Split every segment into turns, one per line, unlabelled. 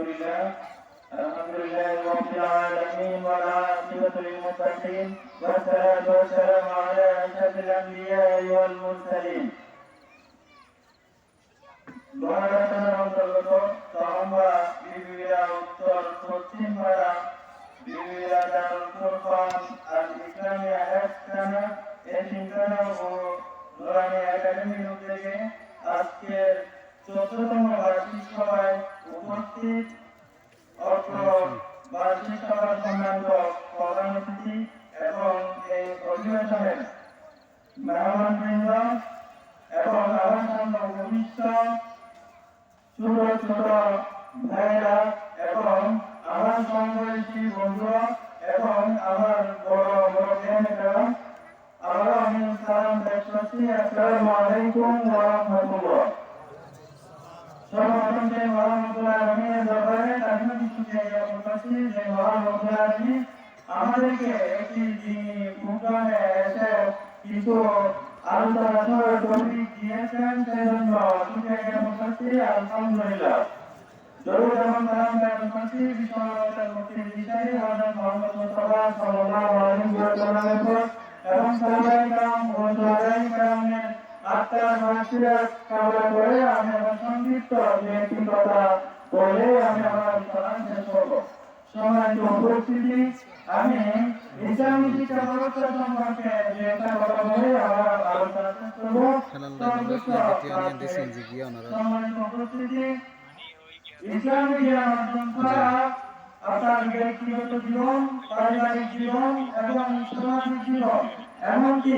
لله الحمد لله رب العالمين والعاقبة للمتقين والصلاة والسلام على أشرف الأنبياء والمرسلين গণরচনার অন্তর্গত তহমা বিবিরা উত্তর পশ্চিম পাড়া বিবিরা দারুল ফুরকান আর ইসলামিয়া হেফখানা এই চিন্তনা ও নুরানি একাডেমির উদ্যোগে আজকের চতুর্থতম বার্ষিক সভায় উপস্থিত অত্র বার্ষিক সভার সম্মানিত প্রধান অতিথি এবং এই অধিবেশনের মেহমানবৃন্দ এবং আমার সামনে ছোট ছোট ভাইয়েরা এবং আমার সংবয়সী বন্ধুরা এবং আমার বড় বড় জ্ঞানীরা আমি সালাম দেখছি আসসালামু আলাইকুম ওয়া রাহমাতুল্লাহ। সর্বপ্রথম মহামতুল্লাহ আলমীর ব্যাপারে তাকে শুক্রিয়া জ্ঞাপন করছি যে মহামতুল্লাহ আলমী আমাদেরকে একটি প্রোগ্রামে এসে কিছু আলোচনা টপিক দিয়েছেন সেজন্য শুক্রিয়া জ্ঞাপন করছি আলহামদুলিল্লাহ জরুর এবং সালাম জ্ঞাপন করছি বিশ্বমানবতার মুক্তির বিষয়ে হযরত মুহাম্মদ মুস্তাফা সাল্লাল্লাহু আলাইহি ওয়াসাল্লামের উপর এবং সাহাবায়ে আত্মার মানসিরাত কামনা করে আমি আমার সংক্ষিপ্ত একটি কথা বলে আমি আমার সালাম শেষ করব সম্মানিত উপস্থিতি আমি ইসলামী শিক্ষা ব্যবস্থা সম্পর্কে যে কথা বলে আমার আপনার জীবন পারিবারিক জীবন এবং সামাজিক জীবন এমনকি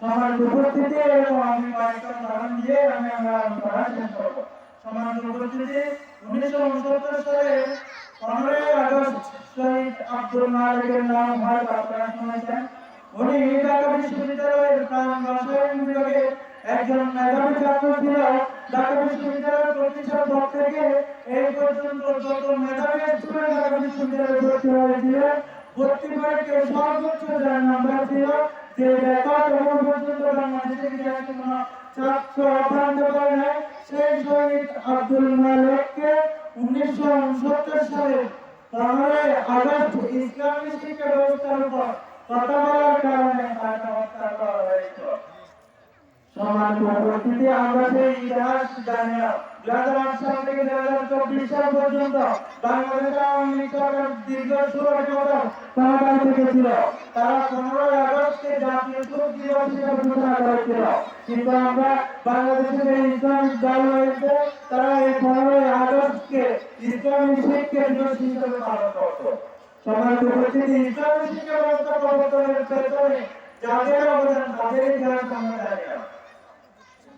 সমাজ উপস্থিতি এবং আমি কয়েকটা উদাহরণ দিয়ে আমি আমার আলোচনা শেষ করব সমাজ উপস্থিতি উনিশশো উনসত্তর সালে পনেরোই আগস্ট শহীদ আব্দুল মালিকের নাম হয় আপনারা শুনেছেন। উনি ঢাকা বিশ্ববিদ্যালয়ের প্রাণ রসায়ন বিভাগে একজন মেধাবী ছাত্র ছিল। ঢাকা বিশ্ববিদ্যালয়ের প্রতিষ্ঠা থেকে এই পর্যন্ত যত মেধাবী স্টুডেন্ট ঢাকা বিশ্ববিদ্যালয়ে ভর্তি হয়েছিল, ভর্তি পরীক্ষায় সর্বোচ্চ যার নাম্বার ছিল, যে রেকর্ড ইতিহাসে কোনো ছাত্র অভ্রান্ত করে নাই উনিশশো উনসত্তর সালে পনেরোই আগস্ট ইসলামী শিক্ষা ব্যবস্থার উপর কথা বলার কারণে হত্যা করা হয়েছিল সমাজ পরিস্থিতি আমরা সেই ইতিহাস জানি না দুই হাজার আট সাল থেকে দুই হাজার চব্বিশ সাল পর্যন্ত বাংলাদেশ আওয়ামী লীগ সরকার দীর্ঘ ষোলো বছর ক্ষমতায় থেকেছিল তারা পনেরোই আগস্টে জাতীয় শোক দিবস হিসেবে ঘোষণা করেছিল কিন্তু আমরা বাংলাদেশের এই ইসলামিক দল রয়েছে তারা এই পনেরোই আগস্টকে ইসলামী শিক্ষা দিবস হিসেবে পালন করত সমাজ উপস্থিতি ইসলামী শিক্ষা ব্যবস্থা প্রবর্তনের পেছনে যাদের অবদান তাদের ইতিহাস আমরা জানি না।